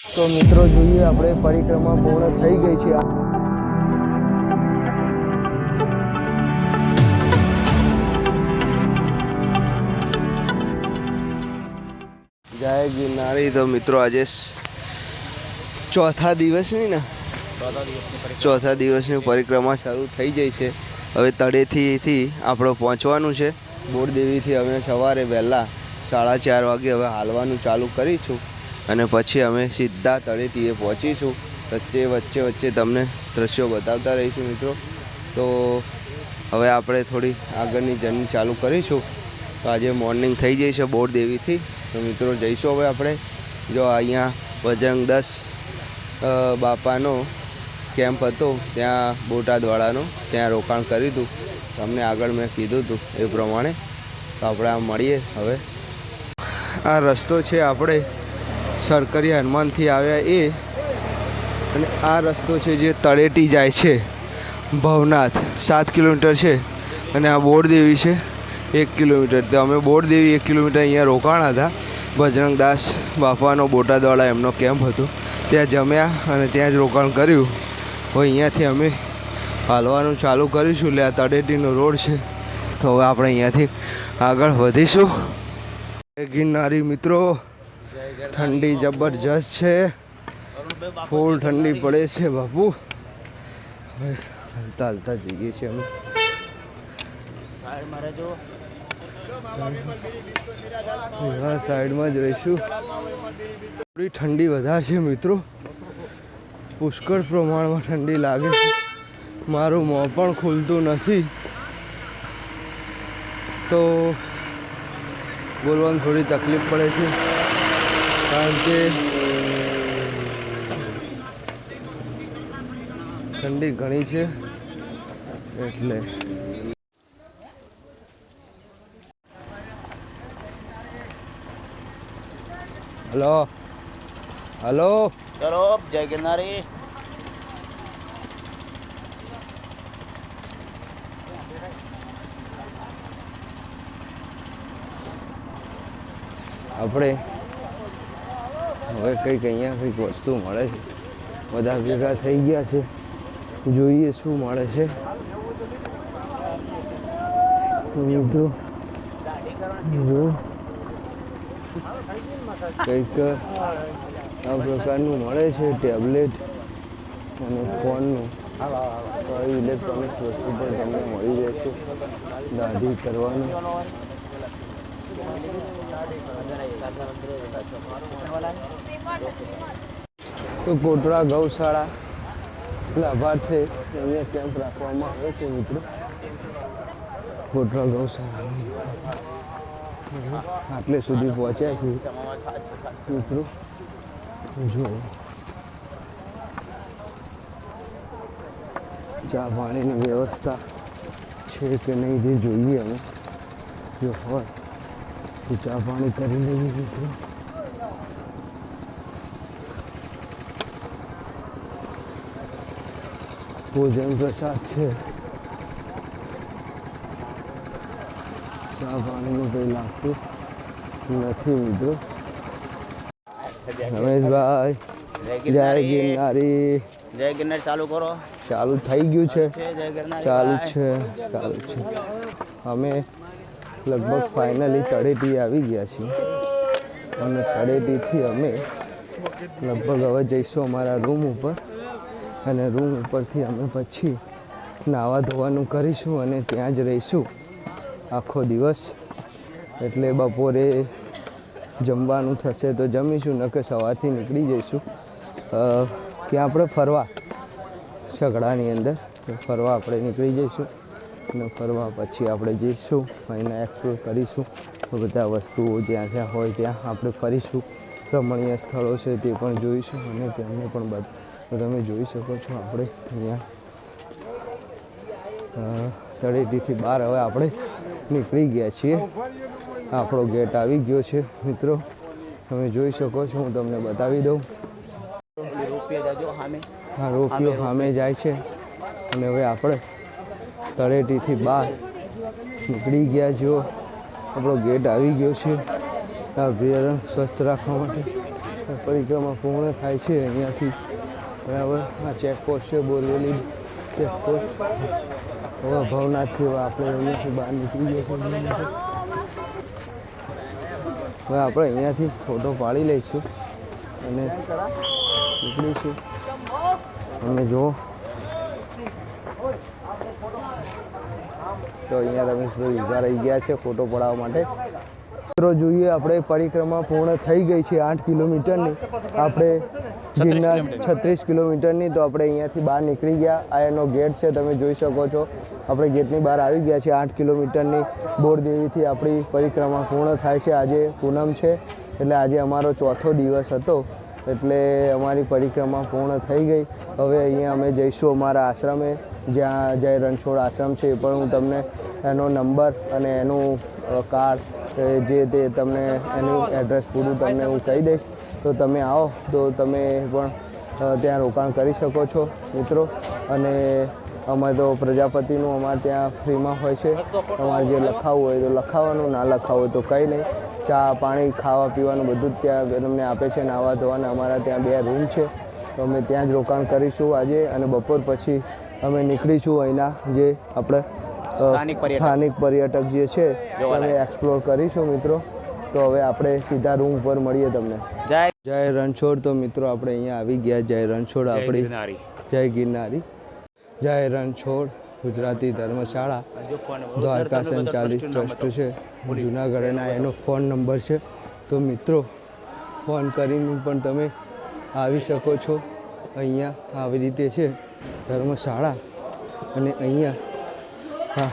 તો મિત્રો જોઈએ આપણે પરિક્રમા પૂર્ણ થઈ ગઈ છે. જય ગિરનારી. તો મિત્રો આજે ચોથા દિવસની ને? ચોથા દિવસની પરિક્રમા શરૂ થઈ ગઈ છે. હવે તળેથીથી આપણે પહોંચવાનું છે. બોરદેવીથી અમે સવારે વહેલા સાડા ચાર વાગે હવે હાલવાનું ચાલુ કરીશું. અને પછી અમે સીધા તળેટીએ પહોંચીશું. વચ્ચે વચ્ચે વચ્ચે તમને દ્રશ્યો બતાવતા રહીશું મિત્રો. તો હવે આપણે થોડી આગળની જર્ની ચાલુ કરીશું. તો આજે મોર્નિંગ થઈ જઈ છે બોરદેવીથી તો મિત્રો જઈશું હવે આપણે. જો અહીંયા બજરંગ દસ બાપાનો કેમ્પ હતો, ત્યાં બોટાદવાળાનો ત્યાં રોકાણ કર્યું હતું તમને આગળ મેં કીધું હતું એ પ્રમાણે. તો આપણે આ મળીએ હવે. આ રસ્તો છે આપણે સરકરી હનુમાનથી આવ્યા એ. અને આ રસ્તો છે જે તળેટી જાય છે. ભવનાથ, સાત કિલોમીટર છે. અને આ બોરદેવી છે, એક કિલોમીટર. તો અમે બોરદેવી એક કિલોમીટર અહીંયા રોકાણા હતા. બજરંગદાસ બાપાનો બોટાદવાળા એમનો કેમ્પ હતો. ત્યાં જમ્યા અને ત્યાં જ રોકાણ કર્યું. હવે અહીંયાથી અમે હાલવાનું ચાલુ કરીશું. એટલે આ તળેટીનો રોડ છે. તો હવે આપણે અહીંયાથી આગળ વધીશું. ગિરનારી મિત્રો. ઠંડી જબરજસ્ત છે. ફૂલ ઠંડી પડે છે બાપુ. હલતા હાલતા જઈએ છીએ અમે. હા, સાઈડમાં જ રહીશું. થોડી ઠંડી વધારે છે મિત્રો. પુષ્કળ પ્રમાણમાં ઠંડી લાગે છે. મારું મોં પણ ખુલતું નથી. તો બોલવાની થોડી તકલીફ પડે છે. કારણ કે ઠંડી ઘણી છે એટલે. Hello hello. ચલો જય ગિરનારી. આપણે હવે કંઈક અહીંયા કંઈક વસ્તુ મળે છે. બધા ભેગા થઈ ગયા છે. જોઈએ શું મળે છે. મિત્રો, જો. કંઈક આ પ્રકારનું મળે છે, ટેબ્લેટ અને ફોનનું. કોઈ ઇલેક્ટ્રોનિક વસ્તુ પણ તમને મળી રહેશે. દાઢી કરવાનું. તો કોટડા ગૌશાળા લાભાર્થે અહીંયા કેમ્પ રાખવામાં આવે છે મિત્રો. કોટડા ગૌશાળા. આટલે સુધી પહોંચ્યા છીએ. મિત્રો, જો. ચા પાણીની વ્યવસ્થા છે કે નહીં તે જોઈએ અમે જો હોય. ચા પાણી કરી લઈએ મિત્રો ભોજન પ્રસાદ છે. ચા પાણીનું કંઈ લાગતું નથી મિત્રો રમેશભાઈ જય ગિરનારી. જય ગિરનાર. ચાલુ કરો. ચાલુ થઈ ગયું છે. ચાલુ છે ચાલુ છે. અમે લગભગ ફાઇનલી તળેટી આવી ગયા છીએ. અને તળેટીથી અમે લગભગ હવે જઈશું અમારા રૂમ ઉપર. અને રૂમ ઉપરથી અમે પછી નાવા ધોવાનું કરીશું અને ત્યાં જ રહીશું આખો દિવસ. એટલે બપોરે જમવાનું થશે તો જમીશું નકે સવારથી નીકળી જઈશું. ક્યાં આપણે ફરવા? સગડાની અંદર. તો ફરવા આપણે નીકળી જઈશું. અને ફરવા પછી આપણે જઈશું અહીંના એક્સપ્લોર કરીશું. બધા વસ્તુઓ જ્યાં જ્યાં હોય ત્યાં આપણે ફરીશું. રમણીય સ્થળો છે તે પણ જોઈશું અને તેમને પણ બધ તમે જોઈ શકો છો આપણે અહીંયા તળેટીથી બહાર હવે આપણે નીકળી ગયા છીએ. આપણો ગેટ આવી ગયો છે મિત્રો. તમે જોઈ શકો છો હું તમને બતાવી દઉં. જાજો રોપિયો સામે જાય છે. અને હવે આપણે તળેટીથી બહાર નીકળી ગયા જો આપણો ગેટ આવી ગયો છે. આ અભયારણ્ય સ્વસ્થ રાખવા માટે. પરિક્રમા પૂર્ણ થાય છે અહીંયાથી. બરાબર? આ ચેકપોસ્ટ છે, બોરવેલી ચેકપોસ્ટ હવે ભવનાથથી આપણે અહીંયાથી બહાર નીકળી ગયા છે હવે આપણે અહીંયાથી ફોટો પાડી લઈશું. અને નીકળીશું. અને જુઓ તો અહીંયા રમેશભાઈ ઊભા રહી ગયા છે ફોટો પડાવવા માટે. મિત્રો જોઈએ આપણે પરિક્રમા પૂર્ણ થઈ ગઈ છે આઠ કિલોમીટરની. આપણે ગિરનાર છત્રીસ કિલોમીટરની તો આપણે અહીંયાથી બહાર નીકળી ગયા. આ એનો ગેટ છે તમે જોઈ શકો છો. આપણે ગેટની બહાર આવી ગયા છે આઠ કિલોમીટરની. બોરદેવીથી આપણી પરિક્રમા પૂર્ણ થાય છે. આજે પૂનમ છે એટલે આજે અમારો ચોથો દિવસ હતો એટલે અમારી પરિક્રમા પૂર્ણ થઈ ગઈ. હવે અહીંયા અમે જઈશું અમારા આશ્રમે. જ્યાં જય રણછોડ આશ્રમ છે, એ પણ હું તમને એનો નંબર અને એનું કાર્ડ જે તે તમને એનું એડ્રેસ પૂરું તમને હું કહી દઈશ. તો તમે આવો, તો તમે પણ ત્યાં રોકાણ કરી શકો છો, મિત્રો. અને અમારે તો પ્રજાપતિનું અમારે ત્યાં ફ્રીમાં હોય છે. તમારે જે લખાવવું હોય તો લખાવવાનું ના લખાવવું હોય તો કંઈ નહીં. ચા, પાણી, ખાવા પીવાનું બધું જ ત્યાં તમને આપે છે નાવા ધોવાના અમારા ત્યાં બે રૂમ છે. તો અમે ત્યાં જ રોકાણ કરીશું આજે અને બપોર પછી અમે નીકળીશું અહીંના જે આપણે સ્થાનિક પર્યટક. જે છે અમે એક્સપ્લોર કરીશું મિત્રો. તો હવે આપણે સીધા રૂમ પર મળીએ તમને. જય જય રણછોડ. તો મિત્રો આપણે અહીંયા આવી ગયા. જય રણછોડ આપણી. જય ગિરનારી. જય રણછોડ ગુજરાતી ધર્મશાળા. દ્વારકા સંચાલિત ટ્રસ્ટ છે. જુનાગઢના એનો ફોન નંબર છે. તો મિત્રો ફોન કરીને પણ તમે આવી શકો છો. અહીંયા આવી રીતે છે. ધર્મશાળા અને અહીંયા હા,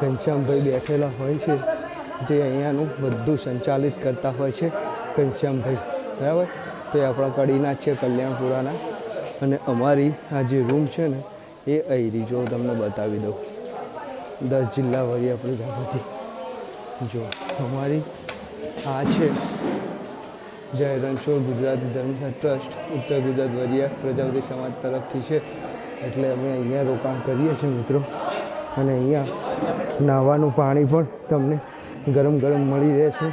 ઘનશ્યામભાઈ બેઠેલા હોય છે, જે અહીંયાનું બધું સંચાલિત કરતા હોય છે, ઘનશ્યામભાઈ. બરાબર? તો એ આપણા કડીના છે, કલ્યાણપુરાના. અને અમારી આ જે રૂમ છે ને, એ અહીંથી જો તમને બતાવી દઉં. દસ જિલ્લા વળી આપણી ગામથી જો, અમારી આ છે જય રણછોડ, ગુજરાત ધર્મસર ટ્રસ્ટ, ઉત્તર ગુજરાત વરિયા પ્રજાપતિ સમાજ તરફથી છે. એટલે અમે અહીંયા રોકાણ કરીએ છીએ મિત્રો. અને અહીંયા નાહવાનું પાણી પણ તમને ગરમ ગરમ મળી રહે છે.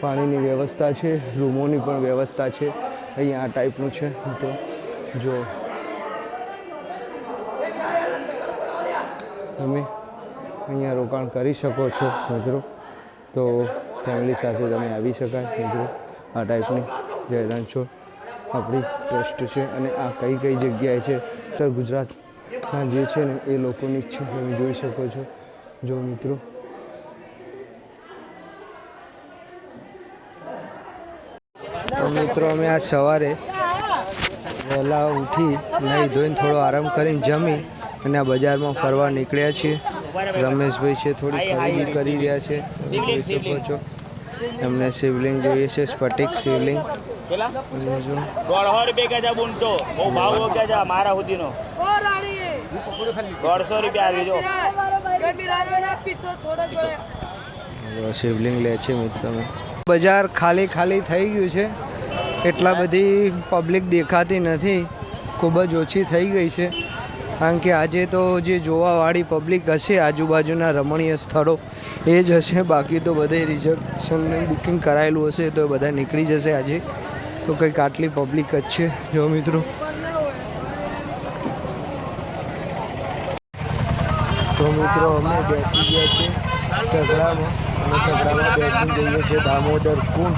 પાણીની વ્યવસ્થા છે, રૂમોની પણ વ્યવસ્થા છે. અહીંયા આ ટાઈપનું છે મિત્રો જો તમે અહીંયા રોકાણ કરી શકો છો મિત્રો. તો ફેમિલી સાથે તમે આવી શકાય મિત્રો. આ ટાઈપની જય રણછોડ આપણી ટ્રસ્ટ છે અને આ કઈ કઈ જગ્યાએ છે? ઉત્તર ગુજરાતના જે છે ને, એ લોકોની છે. તમે જોઈ શકો છો. જો મિત્રો. તો મિત્રો, અમે આજ સવારે વહેલા ઉઠી નહીં ધોઈને થોડો આરામ કરીને જમી અને આ બજારમાં ફરવા નીકળ્યા છીએ. રમેશભાઈ છે, થોડી ખરીદી કરી રહ્યા છે. જોઈ શકો છો. એમને શિવલિંગ જોઈએ છે સ્ફટિક શિવલિંગ. દોઢસો રૂપિયા કે બુનતો બહુ ભાવ બહુ કે છે મારા સુધીનો? દોઢસો રૂપિયા આવી જો. જો શિવલિંગ લે છે મિત્રો બજાર ખાલી ખાલી થઈ ગયું છે. એટલા બધી પબ્લિક દેખાતી નથી. ખૂબ જ ઓછી થઈ ગઈ છે. કારણ કે આજે તો જે જોવાવાળી પબ્લિક હશે, આજુબાજુના રમણીય સ્થળો, એ જ હશે. બાકી તો બધે રિઝર્વેશનનું બુકિંગ કરાયેલું હશે, તો બધા નીકળી જશે આજે. તો કંઈક આટલી પબ્લિક જ છે. જો મિત્રો. તો મિત્રો, અમે બેસી ગયા છીએ સગડામાં. અમે સગડામાં બેસી જઈએ છીએ દામોદર કુંડ.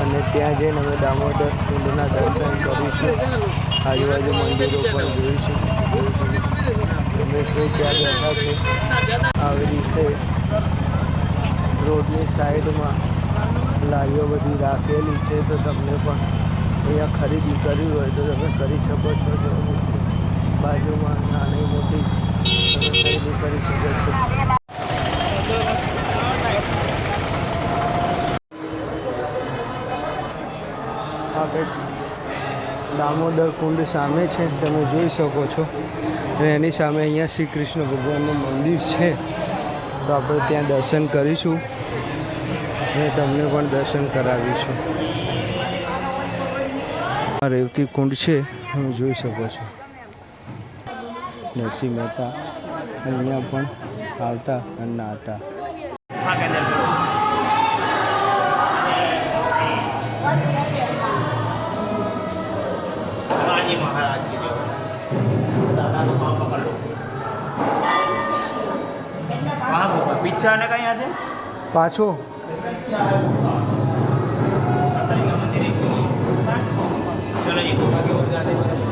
અને ત્યાં જઈને અમે દામોદર કુંડના દર્શન કરીશું. આજુબાજુ મંદિરો પણ જોઈશું. રમેશભાઈ ત્યાં બેઠા છે? આવી રીતે રોડની સાઈડમાં લારીઓ બધી રાખેલી છે તો તમને પણ અહીંયા ખરીદી કરવી હોય તો તમે કરી શકો છો જો બાજુમાં નાની મોટી તમે ખરીદી કરી શકો છો આ કંઈક દામોદર કુંડ સામે છે. તમે જોઈ શકો છો. અને એની સામે અહીંયા શ્રી કૃષ્ણ ભગવાનનું મંદિર છે. તો આપણે ત્યાં દર્શન કરીશું. અને તમને પણ દર્શન કરાવીશું. આ રેવતી કુંડ છે. તમે જોઈ શકો છો. નરસિંહ મહેતા અહીંયા પણ આવતા અને નાતા રિક્ષા અને કઈ આજે? પાછો. ચલો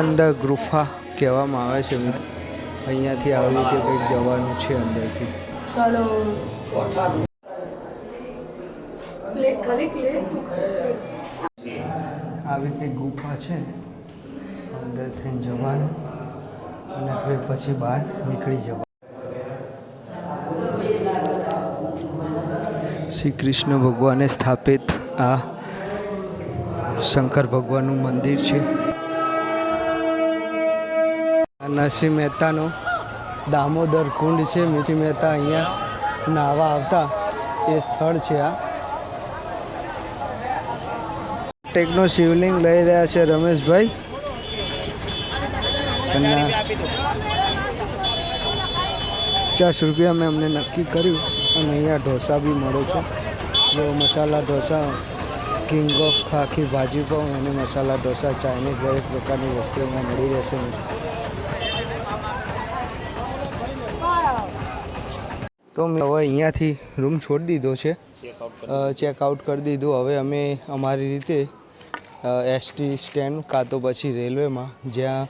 મચ્છંદા ગુફા કહેવામાં આવે છે. અહીંયાથી આવી રીતે કંઈક જવાનું છે અંદરથી. આવી કંઈક ગુફા છે. અંદર થઈને જવાનું અને હવે પછી બહાર નીકળી જવાનું. શ્રી કૃષ્ણ ભગવાને સ્થાપિત આ શંકર ભગવાનનું મંદિર છે. નરસિંહ મહેતાનો દામોદર કુંડ છે. મીઠી મહેતા અહીંયા નાહવા આવતા એ સ્થળ છે આ. ટેકનો શિવલિંગ લઈ રહ્યા છે રમેશભાઈ. અને પચાસ રૂપિયા મેં અમને નક્કી કર્યું અને અહીંયા ઢોસા બી મળે છે. જો મસાલા ઢોસા, કિંગ ઓફ ખાખી ભાજી પાઉં અને મસાલા ઢોસા, ચાઇનીઝ, દરેક પ્રકારની વસ્તુઓમાં મળી રહેશે. તો મેં હવે અહીંયાથી રૂમ છોડી દીધો છે. ચેકઆઉટ કરી દીધું. હવે અમે અમારી રીતે એસટી સ્ટેન્ડ કાં તો પછી રેલવેમાં, જ્યાં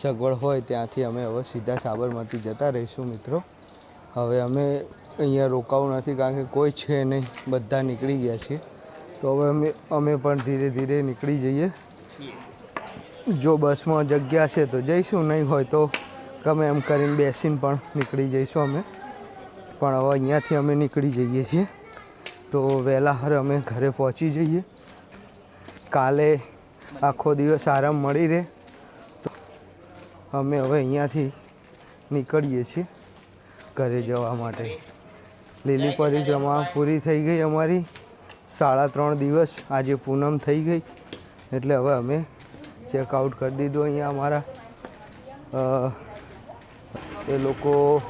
સગવડ હોય ત્યાંથી અમે હવે સીધા સાબરમતી જતા રહીશું મિત્રો. હવે અમે અહીંયા રોકાવું નથી કારણ કે કોઈ છે નહીં. બધા નીકળી ગયા છીએ તો હવે અમે અમે પણ ધીરે ધીરે નીકળી જઈએ. જો બસમાં જગ્યા છે તો જઈશું. નહીં હોય તો ગમે એમ કરીને બેસીને પણ નીકળી જઈશું અમે. પણ હવે અહીંયાથી અમે નીકળી જઈએ છીએ. તો વહેલા હર અમે ઘરે પહોંચી જઈએ. કાલે આખો દિવસ આરામ મળી રહે. તો અમે હવે અહીંયાથી નીકળીએ છીએ ઘરે જવા માટે. લીલી પરિક્રમા પૂરી થઈ ગઈ અમારી. સાડા ત્રણ દિવસ આજે પૂનમ થઈ ગઈ. એટલે હવે અમે ચેકઆઉટ કરી દીધું અહીંયા અમારા. એ લોકો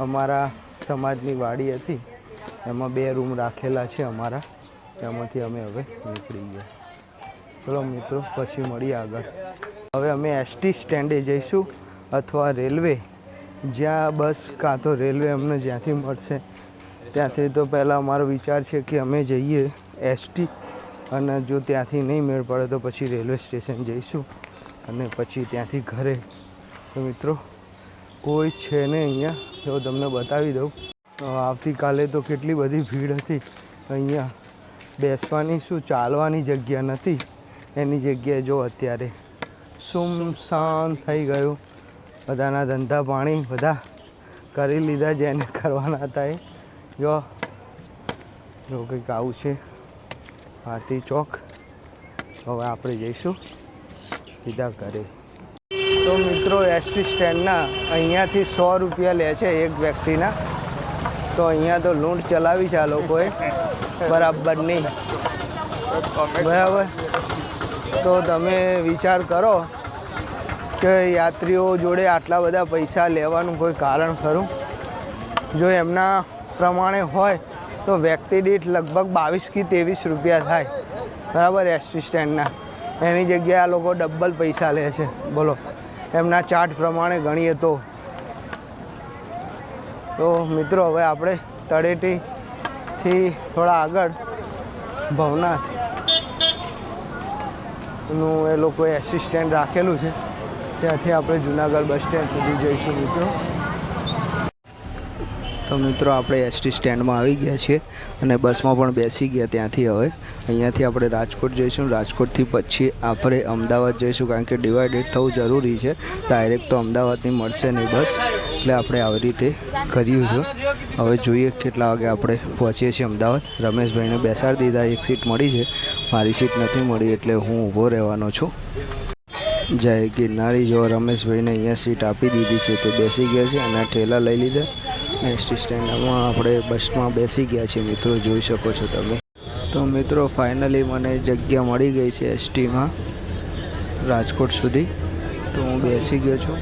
અમારા સમાજની વાડી હતી. એમાં બે રૂમ રાખેલા છે અમારા. એમાંથી અમે હવે નીકળી ગયા. ચલો મિત્રો, પછી મળીએ આગળ. હવે અમે એસટી સ્ટેન્ડે જઈશું અથવા રેલવે. જ્યાં બસ કાં તો રેલવે અમને જ્યાંથી મળશે. ત્યાંથી તો પહેલાં અમારો વિચાર છે કે અમે જઈએ એસટી અને જો ત્યાંથી નહીં મેળ પડે તો પછી રેલવે સ્ટેશન જઈશું અને પછી ત્યાંથી ઘરે. તો મિત્રો કોઈ છે ને અહીંયા? જો તમને બતાવી દઉં. આવતીકાલે તો કેટલી બધી ભીડ હતી. અહીંયા બેસવાની શું ચાલવાની જગ્યા નથી. એની જગ્યાએ જો અત્યારે સુમસાન થઈ ગયું. બધાના ધંધા પાણી બધા કરી લીધા જેને કરવાના હતા એ. જો જો કંઈક આવું છે. ભારતી ચોક. હવે આપણે જઈશું. સીધા ઘરે તો મિત્રો એસટી સ્ટેન્ડના અહીંયાથી સો રૂપિયા લે છે એક વ્યક્તિના. તો અહીંયા તો લૂંટ ચલાવી છે આ લોકોએ. બરાબર નહીં. બરાબર. તો તમે વિચાર કરો કે યાત્રીઓ જોડે આટલા બધા પૈસા લેવાનું કોઈ કારણ ખરું? જો એમના પ્રમાણે હોય તો વ્યક્તિ દીઠ લગભગ બાવીસ કે ત્રેવીસ રૂપિયા થાય. બરાબર એસટી સ્ટેન્ડના એની જગ્યાએ આ લોકો ડબલ પૈસા લે છે. બોલો. એમના ચાર્ટ પ્રમાણે ગણીએ તો. તો મિત્રો, હવે આપણે તળેટીથી થોડા આગળ ભવનાથનું એ લોકોએ એસિસ્ટન્ટ રાખેલું છે. ત્યાંથી આપણે જુનાગઢ બસ સ્ટેન્ડ સુધી જઈશું મિત્રો. તો મિત્રો આપણે એસટી સ્ટેન્ડમાં આવી ગયા છીએ અને બસમાં પણ બેસી ગયા ત્યાંથી હવે. અહીંયાથી આપણે રાજકોટ જઈશું. રાજકોટથી પછી આપણે અમદાવાદ જઈશું કારણ કે ડિવાઇડેડ થવું જરૂરી છે. ડાયરેક્ટ તો અમદાવાદની મળશે નહીં બસ. એટલે આપણે આવી રીતે કર્યું છે. હવે જોઈએ કેટલા વાગે આપણે પહોંચીએ છીએ અમદાવાદ. રમેશભાઈને બેસાડી દીધા. એક સીટ મળી છે. મારી સીટ નથી મળી એટલે હું ઊભો રહેવાનો છું. જય ગિરનારી. જો રમેશભાઈને અહીંયા સીટ આપી દીધી છે તે બેસી ગયા છે. અને ઠેલા લઈ લીધા. એસટી સ્ટેન્ડમાં આપણે બસમાં બેસી ગયા છીએ. મિત્રો, જોઈ શકો છો તમે. તો મિત્રો, ફાઇનલી મને જગ્યા મળી ગઈ છે એસટીમાં, રાજકોટ સુધી. તો હું બેસી ગયો છું.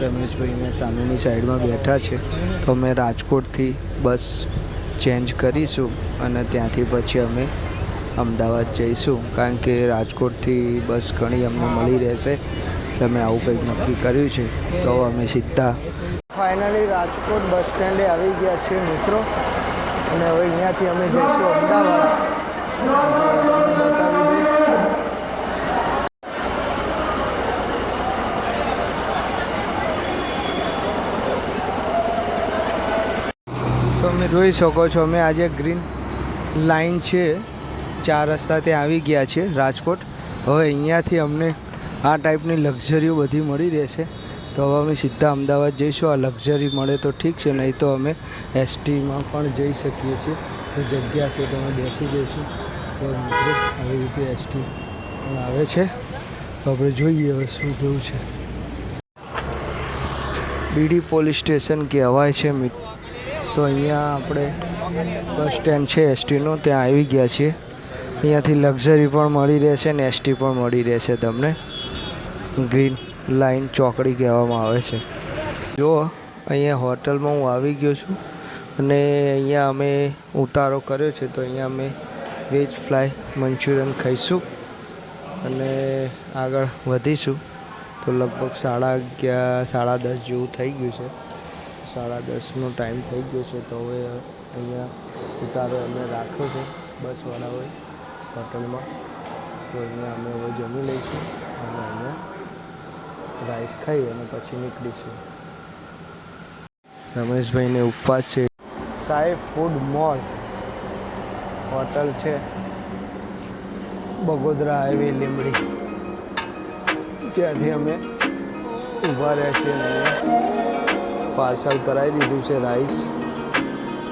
રમેશભાઈ અહીંયા સામેની સાઈડમાં બેઠા છે. તો અમે રાજકોટથી બસ ચેન્જ કરીશું અને ત્યાંથી પછી અમે અમદાવાદ જઈશું. કારણ કે રાજકોટથી બસ ઘણી અમને મળી રહેશે. અમે આવું કંઈક નક્કી કર્યું છે, તો અમે સીધા ફાઇનલી રાજકોટ બસ સ્ટેન્ડે આવી ગયા છીએ મિત્રો. અને હવે અહીંયાથી અમે જઈશું અમદાવાદ. તમે જોઈ શકો છો, અમે આજે ગ્રીન લાઈન છે. ચાર રસ્તા ત્યાં આવી ગયા છે રાજકોટ. હવે અહીંયાથી અમને આ ટાઈપની લક્ઝરીઓ બધી મળી રહેશે. તો હવે અમે સીધા અમદાવાદ જઈશું. આ લક્ઝરી મળે તો ઠીક છે, નહીં તો અમે એસટીમાં પણ જઈ શકીએ છીએ. જગ્યા છે, તો અમે બેસી જઈશું. તો આવી રીતે એસટી પણ આવે છે. તો આપણે જોઈએ હવે શું કેવું છે. બીડી પોલીસ સ્ટેશન કહેવાય છે તો અહીંયા આપણે બસ સ્ટેન્ડ છે એસટીનું. ત્યાં આવી ગયા છીએ. અહીંયાથી લક્ઝરી પણ મળી રહેશે ને એસટી પણ મળી રહેશે તમને. ગ્રીન. લાઇન ચોકડી કહેવામાં આવે છે. જો, અહીંયા હોટલમાં હું આવી ગયો છું અને અહીંયા અમે ઉતારો કર્યો છે, તો અહીંયા અમે વેજ ફ્રાય મંચુરિયન ખાઈશું અને આગળ વધીશું. તો લગભગ સાડા અગિયાર, સાડા દસ જેવું થઈ ગયું છે. સાડા દસનો ટાઈમ થઈ ગયો છે, તો હવે અહીંયા ઉતારો અમે રાખ્યો છે, બસવાળાઓએ હોટલમાં. તો અહીંયા અમે હવે જમી લઈશું અને અહીંયા રાઈસ ખાઈ અને પછી નીકળીશું. રમેશભાઈને ઉપવાસ છે. સાઈ ફૂડ મોલ હોટલ છે. બગોદરા હાઈવે લીમડી ત્યાંથી અમે ઊભા રહ્યા છીએ પાર્સલ કરાવી દીધું છે રાઈસ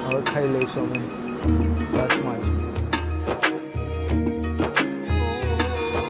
હવે ખાઈ લઈશું અમે. બસમાં